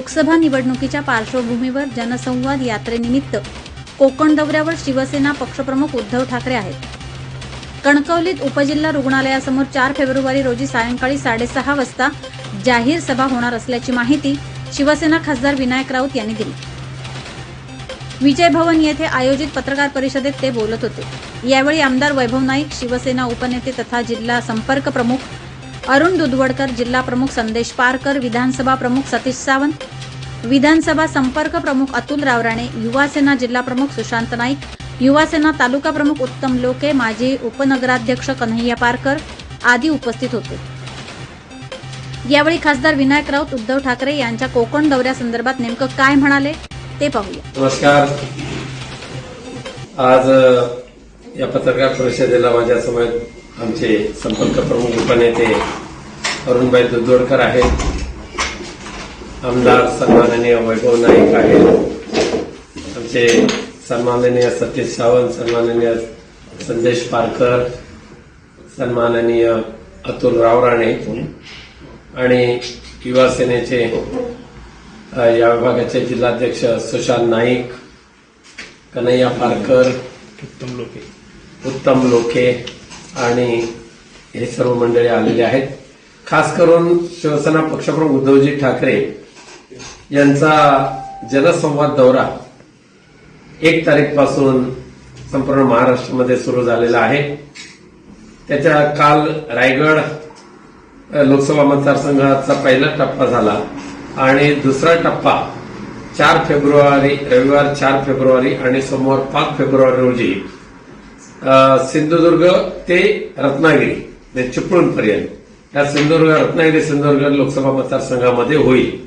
लोकसभा निवडणुकीच्या पार्श्वभूमीवर जनसंवाद यात्रेनिमित्त कोकण दौऱ्यावर शिवसेना पक्षप्रमुख उद्धव ठाकरे आहेत. कणकवलीत उपजिल्हा रुग्णालयासमोर चार फेब्रुवारी रोजी सायंकाळी साडेसहा वाजता जाहीर सभा होणार असल्याची माहिती शिवसेना खासदार विनायक राऊत यांनी दिली. विजय भवन येथे आयोजित पत्रकार परिषदेत ते बोलत होते. यावेळी आमदार वैभव नाईक शिवसेना उपनेते तथा जिल्हा संपर्क प्रमुख अरुण दुधवडकर जिल्हा प्रमुख संदेश पारकर विधानसभा प्रमुख सतीश सावंत विधानसभा संपर्क प्रमुख अतुल रावराणे युवासेना जिल्हा प्रमुख सुशांत नाईक युवासेना तालुका प्रमुख उत्तम लोके माजी उपनगराध्यक्ष कन्हैया पारकर आदी उपस्थित होते. यावेळी खासदार विनायक राऊत उद्धव ठाकरे यांच्या कोकण दौऱ्यासंदर्भात नेमकं काय म्हणाले ते पाहूया. नमस्कार. आज या पत्रकार परिषदेला माझ्यासमोर आमचे संपर्क प्रमुख उपनेते अरुणभाई दुधोडकर आहेत. आमदार सन्माननीय वैभव नाईक आहेत. आमचे सन्माननीय सतीश सावंत सन्माननीय संदेश पारकर सन्माननीय अतुल रावराणे आणि युवा सेनेचे या विभागाचे जिल्हाध्यक्ष सुशांत नाईक कन्हैया पारकर उत्तम लोके. उत्तम लोके आणि हे सर्व मंडळी आलेले आहेत. खास करून शिवसेना पक्षप्रमुख उद्धवजी ठाकरे यांचा जनसंवाद दौरा एक तारीखपासून संपूर्ण महाराष्ट्रामध्ये सुरू झालेला आहे. त्याच्या काल रायगड लोकसभा मतदारसंघाचा पहिला टप्पा झाला आणि दुसरा टप्पा चार फेब्रुवारी रविवार चार फेब्रुवारी आणि सोमवार पाच फेब्रुवारी रोजी सिंधुदुर्ग ते रत्नागिरी म्हणजे चिपळूणपर्यंत. या सिंधुदुर्ग रत्नागिरी सिंधुदुर्ग लोकसभा मतदारसंघामध्ये होईल.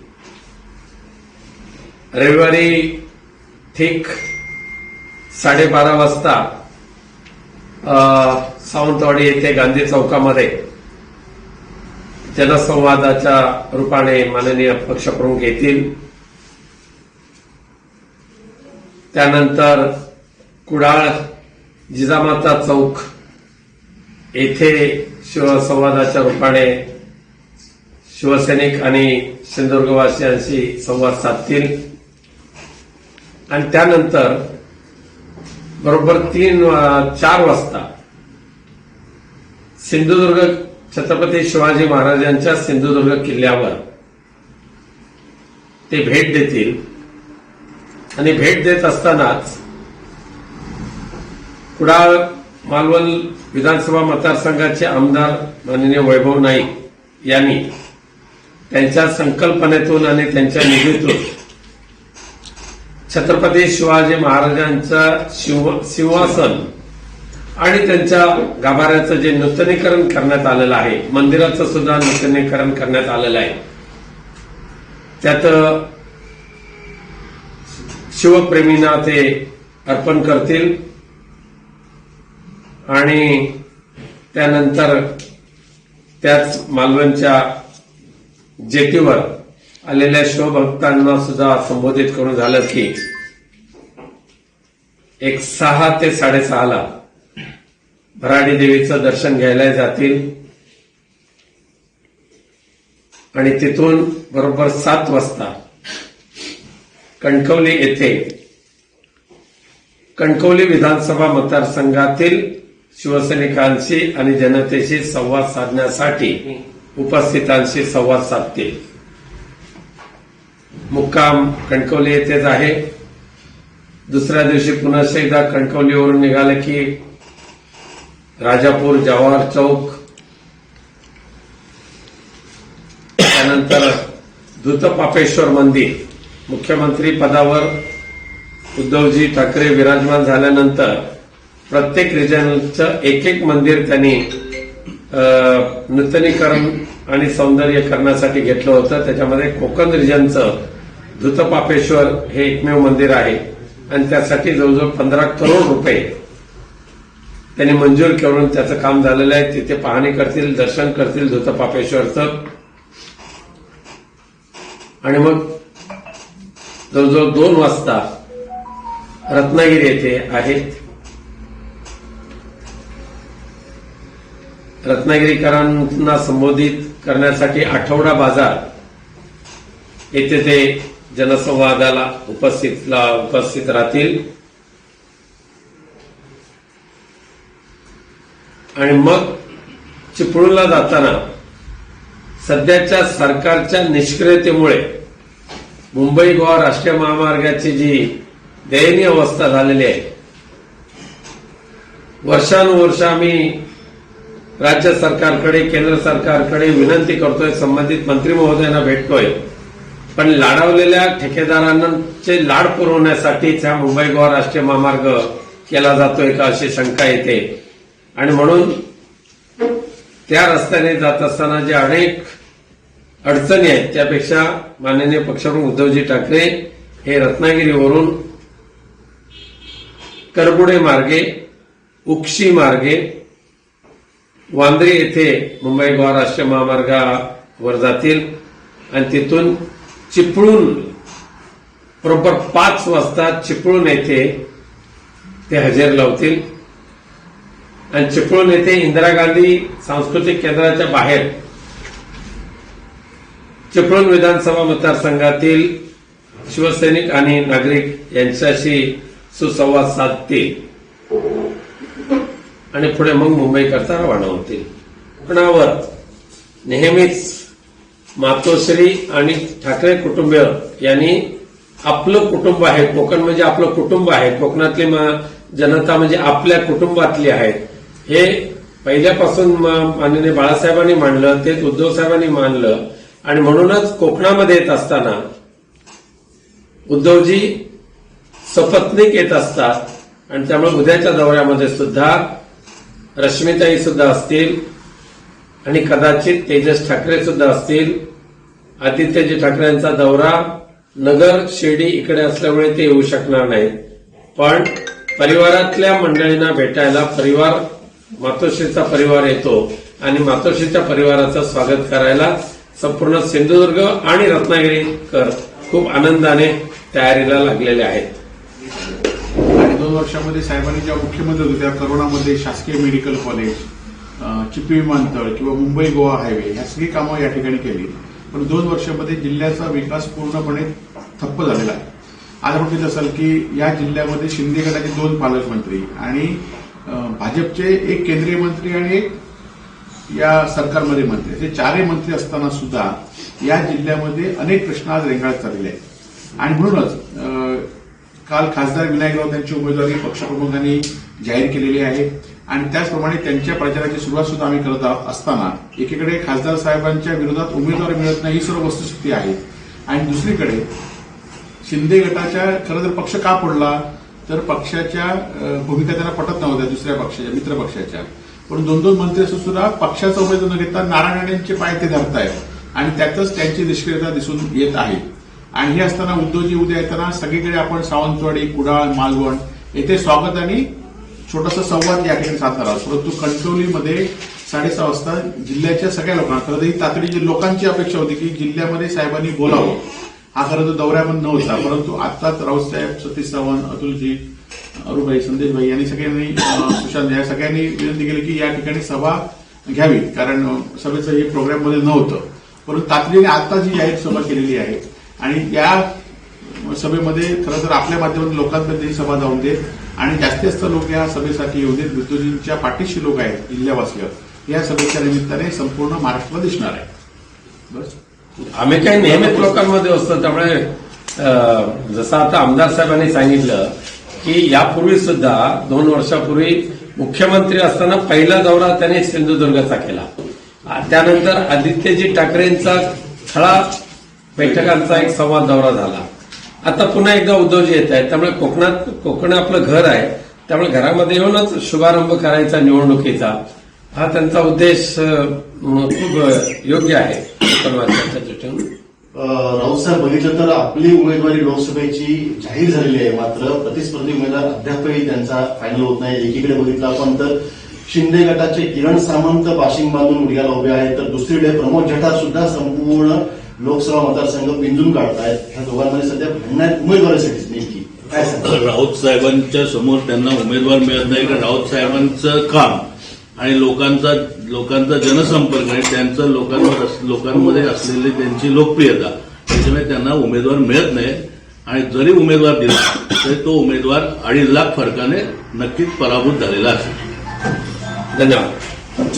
रविवारी ठीक साडेबारा वाजता सावंतवाडी येथे गांधी चौकामध्ये जनसंवादाच्या रूपाने माननीय पक्षप्रमुख येतील. त्यानंतर कुडाळ जिजामाता चौक येथे शिवसंवादाच्या रूपाने शिवसैनिक आणि सिंधुदुर्गवासियांशी संवाद साधतील. आणि त्यानंतर बरोबर तीन चार वाजता सिंधुदुर्ग छत्रपती शिवाजी महाराजांच्या सिंधुदुर्ग किल्ल्यावर ते भेट देतील. आणि भेट देत असतानाच कुडाळ मालवण विधानसभा मतदारसंघाचे आमदार माननीय वैभव नाईक यांनी त्यांच्या संकल्पनेतून आणि त्यांच्या निधीतून छत्रपती शिवाजी महाराजांचा शिव सिंहासन आणि त्यांच्या गाभाऱ्याचं जे नूतनीकरण करण्यात आलेलं आहे मंदिराचं सुद्धा नूतनीकरण करण्यात आलेलं आहे. त्यात शिवप्रेमींना ते अर्पण करतील आणि त्यानंतर त्याच मालवणच्या जेटीवर आलेल्या शिवभक्तांना सुद्धा संबोधित करून झालं की एक सहा ते साडेसहाला भराडी देवीचं दर्शन घ्यायला जातील. आणि तिथून बरोबर सात वाजता कणकवली येथे कणकवली विधानसभा मतदारसंघातील शिवसैनिकांशी आणि जनतेशी संवाद साधण्यासाठी उपस्थितांशी संवाद साधतील. मुक्काम कणकवली येथेच आहे. दुसऱ्या दिवशी पुन्हा एकदा कणकवलीवरून निघालं की राजापूर जवाहर चौक. त्यानंतर धूतपापेश्वर मंदिर. मुख्यमंत्री पदावर उद्धवजी ठाकरे विराजमान झाल्यानंतर प्रत्येक रिजनचं एक एक मंदिर त्यांनी नूतनीकरण आणि सौंदर्यकरणासाठी घेतलं होतं. त्याच्यामध्ये कोकण रिजनचं धुतपापेश्वर हे एकमेव मंदिर आहे. आणि त्यासाठी जवळजवळ पंधरा करोड रुपये त्यांनी मंजूर करून त्याचं काम झालेलं आहे. तिथे पाहणी करतील दर्शन करतील धुतपापेश्वरचं. आणि मग जवळजवळ दोन वाजता रत्नागिरी येथे आहेत रत्नागिरीकरांना संबोधित करण्यासाठी आठवडा बाजार. येथे ते जनसंवादाला उपस्थित उपस्थित राहतील. आणि मग चिपळूणला जाताना सध्याच्या सरकारच्या निष्क्रियतेमुळे मुंबई गोवा राष्ट्रीय महामार्गाची जी दयनीय अवस्था झालेली आहे वर्षानुवर्ष आम्ही राज्य सरकारकडे केंद्र सरकारकडे विनंती करतोय संबंधित मंत्री महोदयांना भेटतोय. पण लाडावलेल्या ठेकेदारांचे लाड पुरवण्यासाठीच हा मुंबई गोवा राष्ट्रीय महामार्ग केला जातोय का अशी शंका येते. आणि म्हणून त्या रस्त्याने जात असताना जे अनेक अडचणी आहेत त्यापेक्षा माननीय पक्षप्रमुख उद्धवजी ठाकरे हे रत्नागिरीवरून करबुडे मार्गे उक्षी मार्गे वांद्रे येथे मुंबई गोवा राष्ट्रीय महामार्गावर जातील. आणि तिथून चिपळूण बरोबर पाच वाजता चिपळूण येथे ते हजेर लावतील. आणि चिपळूण येथे इंदिरा गांधी सांस्कृतिक केंद्राच्या बाहेर चिपळूण विधानसभा मतदारसंघातील शिवसैनिक आणि नागरिक यांच्याशी सुसंवाद साधतील. आणि पुढे मग मुंबईकरता रवाना होतील कोकणावर नेहमीच. मातोश्री आणि ठाकरे कुटुंबीय यांनी आपलं कुटुंब आहे कोकण म्हणजे आपलं कुटुंब आहे कोकणातली मा- जनता म्हणजे आपल्या कुटुंबातली आहेत हे पहिल्यापासून माननीय बाळासाहेबांनी मांडलं तेच उद्धव साहेबांनी मानलं आणि म्हणूनच कोकणामध्ये येत असताना उद्धवजी सपत्नीक येत असतात आणि त्यामुळे उद्याच्या दौऱ्यामध्ये सुद्धा रश्मिताई सुद्धा असतील. आणि कदाचित तेजस ठाकरे सुद्धा असतील. आदित्यजी ठाकरेंचा दौरा नगर शिर्डी इकडे असल्यामुळे ते येऊ शकणार नाहीत. पण परिवारातल्या मंडळींना भेटायला परिवार मातोश्रीचा परिवार येतो आणि मातोश्रीच्या परिवाराचं स्वागत करायला संपूर्ण सिंधुदुर्ग आणि रत्नागिरीकर खूप आनंदाने तयारीला लागलेले आहेत. आणि दोन वर्षामध्ये साहेबांनी ज्या मुख्यमंत्री होत्या करोनामध्ये शासकीय मेडिकल कॉलेज चिपी विमानतळ किंवा मुंबई गोवा हायवे ह्या सगळी कामं या ठिकाणी केली. पण दोन वर्षामध्ये जिल्ह्याचा विकास पूर्णपणे ठप्प झालेला आहे. आज आपण बघितलं असाल की या जिल्ह्यामध्ये शिंदे गटाचे दोन पालकमंत्री आणि भाजपचे एक केंद्रीय मंत्री आणि एक या सरकारमध्ये मंत्री ते चारही मंत्री असताना सुद्धा या जिल्ह्यामध्ये अनेक प्रश्न आज रेंगाळत चाललेले आहेत. आणि म्हणूनच काल खासदार विनायक राऊत यांची उमेदवारी पक्षप्रमुखांनी जाहीर केलेली आहे. आणि त्याचप्रमाणे त्यांच्या प्रचाराची सुरुवात सुद्धा आम्ही करत आहोत असताना एकीकडे खासदार साहेबांच्या विरोधात उमेदवार मिळत नाही ही सर्व वस्तुस्थिती आहे. आणि दुसरीकडे शिंदे गटाच्या खरं तर पक्ष का पडला तर पक्षाच्या भूमिका त्यांना पटत नव्हत्या दुसऱ्या पक्षाच्या मित्र पक्षाच्या. पण दोन दोन मंत्री असून सुद्धा पक्षाचा उमेदवार न घेता नारायण राणेंचे पाय ते धरतायत. आणि त्यातच त्यांची निष्क्रियता दिसून येत आहे. आणि हे असताना उद्धवजी उद्या येताना सगळीकडे आपण सावंतवाडी कुडाळ मालवण येथे स्वागत आणि छोटासा संवाद या ठिकाणी साधणार आहोत परंतु कणकवलीमध्ये साडेसहा वाजता जिल्ह्याच्या सगळ्या लोकांना खरं तर ही तातडीची लोकांची अपेक्षा होती की जिल्ह्यामध्ये साहेबांनी बोलावं हा खरं तर दौऱ्यामध्ये नव्हता. परंतु आत्ताच राऊतसाहेब सतीश चव्हाण अतुलजी अरुभाई संदेशभाई यांनी सगळ्यांनी सुशांत या सगळ्यांनी विनंती केली की या ठिकाणी सभा घ्यावी कारण सभेचं हे प्रोग्राममध्ये नव्हतं. परंतु तातडीने आता जी जाहीर सभा केलेली आहे आणि या सभेमध्ये खरं तर आपल्या माध्यमातून लोकांपर्यंत ही सभा जाऊन देत आणि जास्तीत जास्त लोक या सभेसाठी येऊ देत बिद्दूजींच्या पाठीशी लोक आहेत जिल्ह्यावासीय या सभेच्या निमित्ताने संपूर्ण महाराष्ट्र दिसणार आहे. बस. आम्ही काही नियमित लोकांमध्ये असतो त्यामुळे अं, जसं आता आमदार साहेबांनी सांगितलं की यापूर्वी सुद्धा दोन वर्षापूर्वी मुख्यमंत्री असताना पहिला दौरा त्यांनी सिंधुदुर्गचा केला. त्यानंतर आदित्यजी ठाकरेंचा खळा बैठकांचा एक संवाद दौरा झाला. आता पुन्हा एकदा उद्धवजी येत आहेत. त्यामुळे कोकणात कोकण आपलं घर आहे. त्यामुळे घरामध्ये येऊनच शुभारंभ करायचा निवडणुकीचा. हा त्यांचा उद्देश खूप योग्य आहे. कोकणवासियांच्या दृष्टीने. राऊत साहेब बघितलं तर आपली उमेदवारी लोकसभेची जाहीर झालेली आहे. मात्र प्रतिस्पर्धी उमेदवार अद्यापही त्यांचा फायनल होत नाही. एकीकडे बघितलं आपण तर शिंदे गटाचे किरण सामंत बाशिंग बांधून उडग्याला उभे आहेत. तर दुसरीकडे प्रमोद जठार सुद्धा संपूर्ण लोकसभा मतदारसंघ पिंजून काढतायत. ह्या दोघांमध्ये सध्या भांडण उमेदवारीसाठीच नेमकी काय सांगता? राऊत साहेबांच्या समोर त्यांना उमेदवार मिळत नाही कारण राऊत साहेबांचं काम आणि लोकांचा लोकांचा जनसंपर्क आणि त्यांचं लोकांवर लोकांमध्ये असलेली त्यांची लोकप्रियता त्याच्यामुळे त्यांना उमेदवार मिळत नाही. आणि जरी उमेदवार दिला तरी तो उमेदवार अडीच लाख फरकाने नक्कीच पराभूत झालेला असेल. धन्यवाद.